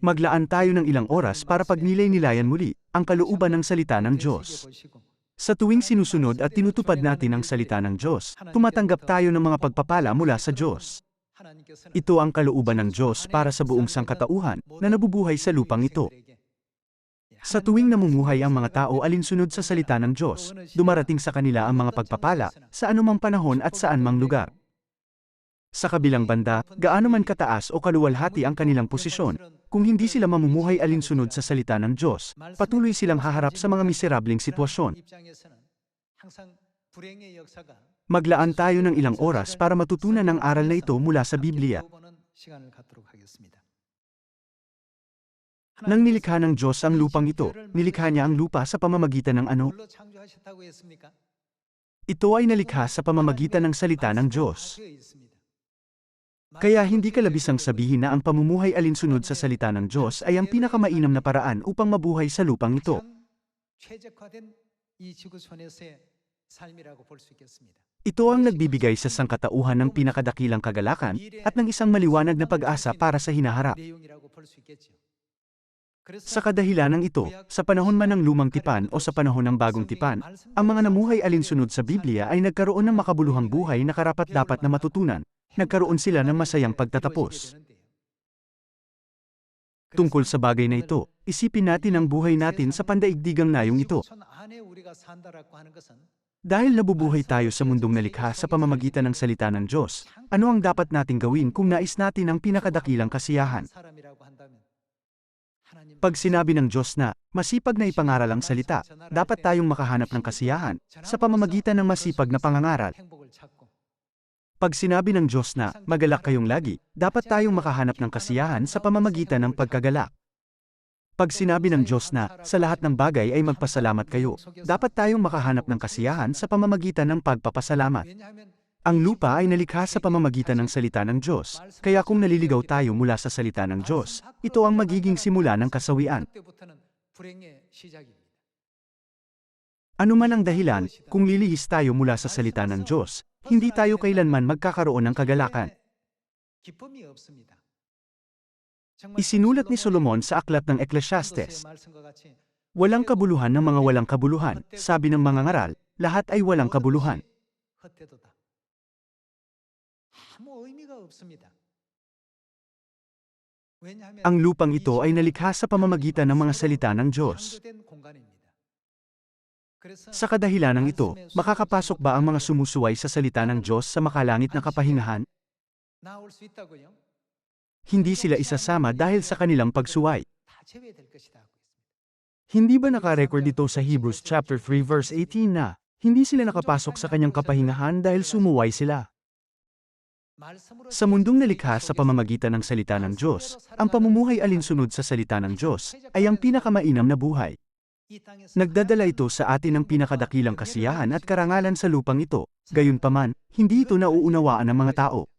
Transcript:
Maglaan tayo ng ilang oras para pagnilay-nilayan muli ang kalooban ng salita ng Diyos. Sa tuwing sinusunod at tinutupad natin ang salita ng Diyos, tumatanggap tayo ng mga pagpapala mula sa Diyos. Ito ang kalooban ng Diyos para sa buong sangkatauhan na nabubuhay sa lupang ito. Sa tuwing namumuhay ang mga tao alinsunod sa salita ng Diyos, dumarating sa kanila ang mga pagpapala sa anumang panahon at saan mang lugar. Sa kabilang banda, gaano man kataas o kaluwalhati ang kanilang posisyon, kung hindi sila mamumuhay alinsunod sa salita ng Diyos, patuloy silang haharap sa mga miserableng sitwasyon. Maglaan tayo ng ilang oras para matutunan ang aral na ito mula sa Biblia. Nang nilikha ng Diyos ang lupang ito, nilikha niya ang lupa sa pamamagitan ng ano? Ito ay nalikha sa pamamagitan ng salita ng Diyos. Kaya hindi kalabisang sabihin na ang pamumuhay alinsunod sa salita ng Diyos ay ang pinakamainam na paraan upang mabuhay sa lupang ito. Ito ang nagbibigay sa sangkatauhan ng pinakadakilang kagalakan at ng isang maliwanag na pag-asa para sa hinaharap. Sa kadahilanang ito, sa panahon man ng lumang tipan o sa panahon ng bagong tipan, ang mga namuhay alinsunod sa Biblia ay nagkaroon ng makabuluhang buhay na karapat-dapat na matutunan. Nagkaroon sila ng masayang pagtatapos. Tungkol sa bagay na ito, isipin natin ang buhay natin sa pandaigdigang nayong ito. Dahil nabubuhay tayo sa mundong nalikha sa pamamagitan ng salita ng Diyos, ano ang dapat nating gawin kung nais natin ang pinakadakilang kasiyahan? Pag sinabi ng Diyos na, masipag na ipangaral ang salita, dapat tayong makahanap ng kasiyahan sa pamamagitan ng masipag na pangangaral. Pag sinabi ng Diyos na, magalak kayong lagi, dapat tayong makahanap ng kasiyahan sa pamamagitan ng pagkagalak. Pag sinabi ng Diyos na, sa lahat ng bagay ay magpasalamat kayo, dapat tayong makahanap ng kasiyahan sa pamamagitan ng pagpapasalamat. Ang lupa ay nalikha sa pamamagitan ng salita ng Diyos, kaya kung naliligaw tayo mula sa salita ng Diyos, ito ang magiging simula ng kasawian. Ano man ang dahilan, kung lilihis tayo mula sa salita ng Diyos, hindi tayo kailanman magkakaroon ng kagalakan. Isinulat ni Solomon sa aklat ng Ecclesiastes, Walang kabuluhan ng mga walang kabuluhan, sabi ng mga ngaral, lahat ay walang kabuluhan. Ang lupang ito ay nalikha sa pamamagitan ng mga salita ng Diyos. Sa kadahilanang ito, makakapasok ba ang mga sumusuway sa salita ng Diyos sa makalangit na kapahingahan? Hindi sila isasama dahil sa kanilang pagsuway. Hindi ba nakarecord ito sa Hebrews chapter 3 verse 18 na, hindi sila nakapasok sa kanyang kapahingahan dahil sumuway sila? Sa mundong nalikha sa pamamagitan ng salita ng Diyos, ang pamumuhay alinsunod sa salita ng Diyos ay ang pinakamainam na buhay. Nagdadala ito sa atin ng pinakadakilang kasiyahan at karangalan sa lupang ito, gayunpaman, hindi ito nauunawaan ng mga tao.